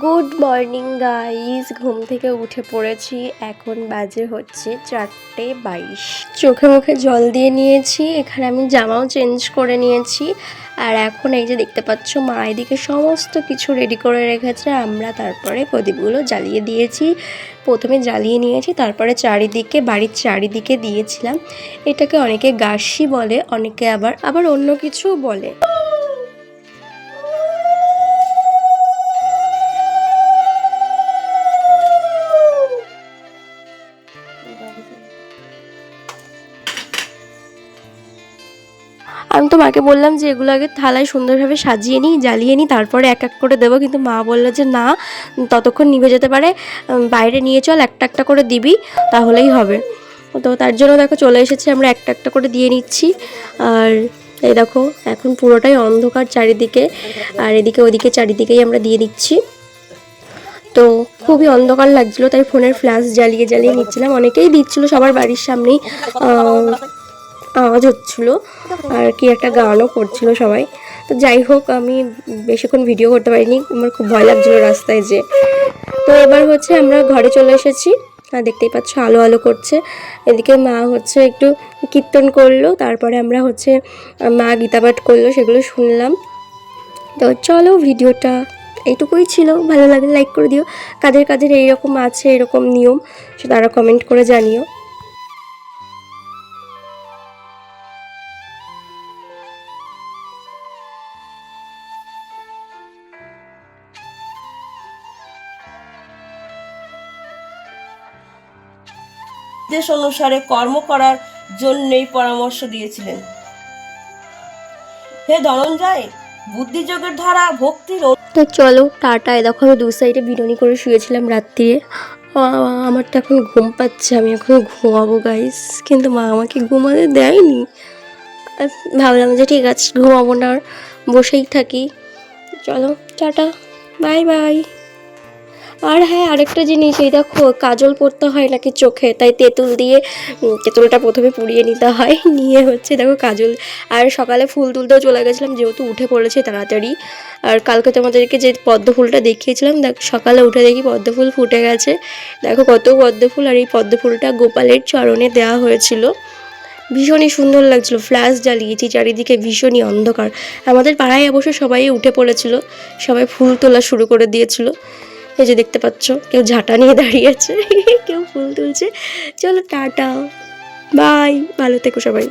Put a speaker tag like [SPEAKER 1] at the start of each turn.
[SPEAKER 1] Good morning guys ঘুম থেকে উঠে পড়েছি। এখন বাজে হচ্ছে চারটে বাইশ। চোখে মুখে জল দিয়ে নিয়েছি, এখানে আমি জামাও চেঞ্জ করে নিয়েছি। আর এখন এই যে দেখতে পাচ্ছ, মা এদিকে সমস্ত কিছু রেডি করে রেখেছে। আমরা তারপরে প্রদীপগুলো জ্বালিয়ে দিয়েছি। প্রথমে জ্বালিয়ে নিয়েছি, তারপরে চারিদিকে, বাড়ির চারিদিকে দিয়েছিলাম। এটাকে অনেকে গার্সি বলে, অনেকে আবার আবার অন্য কিছু বলে। আমি তো মাকে বললাম যে এগুলো আগে থালায় সুন্দরভাবে সাজিয়ে নিই, জ্বালিয়ে নিই, তারপরে এক এক করে দেবো। কিন্তু মা বলল যে না, ততক্ষণ নিভে যেতে পারে। বাইরে নিয়ে চল, একটা একটা করে দিবি, তাহলেই হবে। তো তার জন্য দেখো চলে এসেছে, আমরা একটা একটা করে দিয়ে নিচ্ছি। আর এই দেখো, এখন পুরোটাই অন্ধকার চারিদিকে। আর এদিকে ওদিকে চারিদিকেই আমরা দিয়ে দিচ্ছি। তো খুবই অন্ধকার লাগছিল, তাই ফোনের ফ্ল্যাশ জ্বালিয়ে জ্বালিয়ে নিচ্ছিলাম। অনেকেই দিচ্ছিল, সবার বাড়ির সামনেই। আওয়াজ হচ্ছিল আর কি একটা গানও করছিল সবাই। তো যাই হোক, আমি বেশিক্ষণ ভিডিও করতে পারিনি, আমার খুব ভয় লাগছিল রাস্তায় যে। তো এবার হচ্ছে আমরা ঘরে চলে এসেছি, আর দেখতেই পাচ্ছ আলো আলো করছে। এদিকে মা হচ্ছে একটু কীর্তন করল, তারপরে আমরা হচ্ছে মা গীতাপাঠ করল, সেগুলো শুনলাম। তো চলো ভিডিওটা এইটুকুই ছিল, ভালো লাগলে লাইক করে দিও। কাদের কাদের এইরকম আছে, এরকম নিয়ম সে তারা কমেন্ট করে জানিও।
[SPEAKER 2] নির্দেশ অনুসারে কর্ম করার জন্যই পরামর্শ দিয়েছিলেন। হে ধনঞ্জয়, বুদ্ধিযোগের ধারা, ভক্তির
[SPEAKER 1] তো চলো, টাটা। এ দেখো আমি দু সাইডে বিরনি করে শুয়েছিলাম রাত্রিরে। আ- আমার তো এখন ঘুম পাচ্ছে, আমি এখন ঘুমাবো গাইস কিন্তু মা আমাকে ঘুমাতে দেয়নি। ভাবলাম যে ঠিক আছে, ঘুমাবো না বসেই থাকি। চলো, টাটা। Bye bye. আর হ্যাঁ আরেকটা জিনিস, এই দেখো, কাজল পরতে হয় নাকি চোখে? তাই তেঁতুল দিয়ে তেঁতুলটা প্রথমে পুড়িয়ে নিতে হয়। নিয়ে হচ্ছে দেখো কাজল, আর সকালে ফুল তুলতেও চলে গেছিলাম, যেহেতু উঠে পড়েছে তাড়াতাড়ি। আর কালকে তোমাদেরকে যে পদ্ম ফুলটা দেখিয়েছিলাম, দেখ, সকালে উঠে দেখি পদ্ম ফুল ফুটে গেছে। দেখো কত পদ্ম ফুল, আর এই পদ্ম ফুলটা গোপালের চরণে দেওয়া হয়েছিল। ভীষণই সুন্দর লাগছিল, ফ্ল্যাশ জ্বালিয়েছি, চারিদিকে ভীষণই অন্ধকার। আমাদের পাড়ায় অবশ্য সবাই উঠে পড়েছিল, সবাই ফুল তোলা শুরু করে দিয়েছিল। এই যে দেখতে পাচ্ছ, কেউ ঝাঁটা নিয়ে দাঁড়িয়ে আছে, কেউ ফুল তুলছে। চলো, টাটা। বাই। ভালো থেকো সবাই।